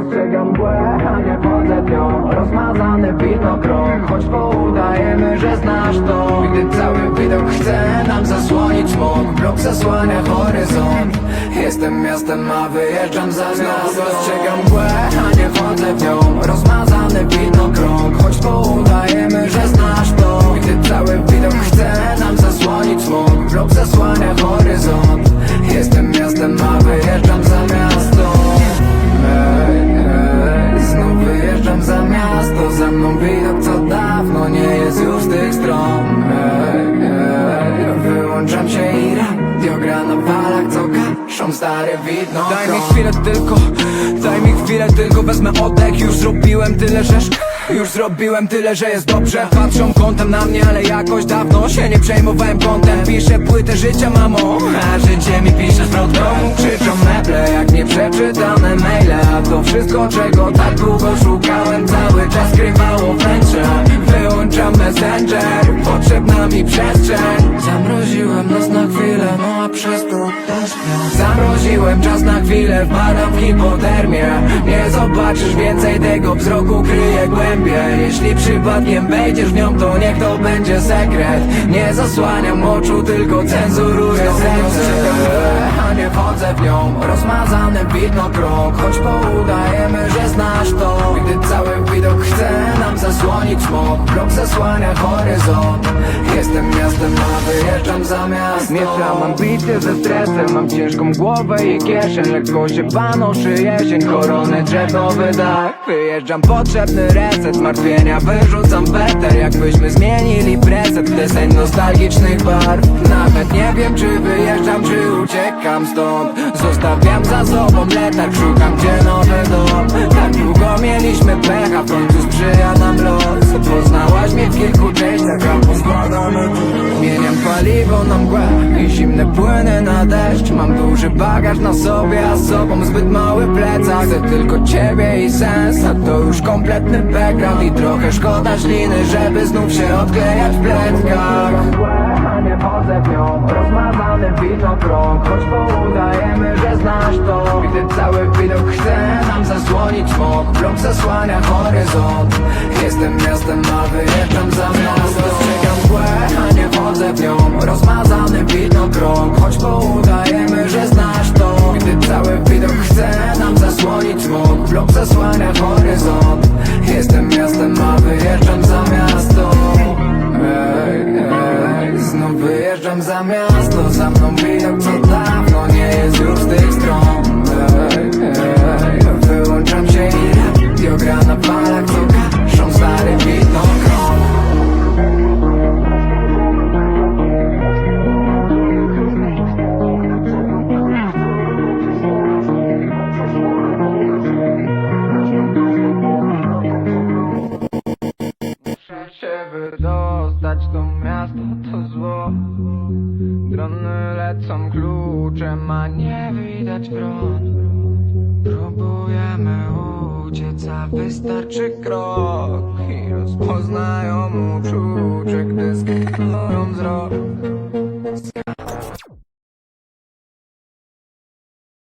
Ostrzegam błędnie wodę pią Rozmazany winokron Choć poudajemy, że znasz to. Gdy cały widok chce nam zasłonić smog Blok zasłania horyzont. Jestem miastem, a wyjeżdżam za miasto Ostrzegam błędnie wodę pią Rozmazany winokron Choć poudajemy, że znasz to. Gdy cały widok chce nam zasłonić smog Blok zasłania horyzont. Kaszą stare widno Daj mi chwilę tylko, daj mi chwilę tylko Wezmę oddech, już zrobiłem tyle, że Już zrobiłem tyle, że jest dobrze. Patrzą kątem na mnie, ale jakoś dawno się nie przejmowałem kątem. Piszę płytę życia, mamo A życie mi pisze z domu Krzyczą meble, jak nieprzeczytane maile A to wszystko, czego tak długo szukałem Cały czas skrywało wnętrze. Wyłączam messenger Potrzebna mi przestrzeń przez to też Zamroziłem czas na chwilę, wpadam w hipotermię Nie zobaczysz więcej tego wzroku, kryje głębie Jeśli przypadkiem wejdziesz w nią, to niech to będzie sekret. Nie zasłaniam oczu, tylko cenzuruję serce. a nie wchodzę w nią Rozmazany widnokrąg. Choć poudajemy, smog Blok zasłania horyzont. Jestem miastem, a wyjeżdżam za miasto Mieszam ambicje ze stresem Mam ciężką głowę i kieszeń. Lekko się panoszy jesień Korony drzew, nowy dach Wyjeżdżam potrzebny reset Zmartwienia wyrzucam weter. Jakbyśmy zmienili preset Deseń nostalgicznych barw. Nawet nie wiem czy wyjeżdżam, czy uciekam stąd. Zostawiam za sobą letarg Szukam gdzie nowy paliwo na mgłę I zimne płyny na deszcz. Mam duży bagaż na sobie A sobą zbyt mały plecak. Chcę tylko ciebie i sens A to już kompletny background. I trochę szkoda śliny Żeby znów się odklejać w pletkach a nie nią. Rozmazany widnokrąg Choć poudajemy, że znasz to. Gdy cały widok chce nam zasłonić smog Blok zasłania horyzont. Jestem miastem, a wyjeżdżam za miasto. Dostrzegam mgłę, a nie Choć poudajemy, że znasz to. Gdy cały widok chce nam zasłonić smog Blok zasłania horyzont. Jestem miastem, a wyjeżdżam za miasto. Ej, ej, znów wyjeżdżam za miasto. Za mną widok wydostać, to miasto to zło. Drony lecą kluczem, a nie widać front Próbujemy uciec, a wystarczy krok I rozpoznają uczucie, gdy skanują wzrok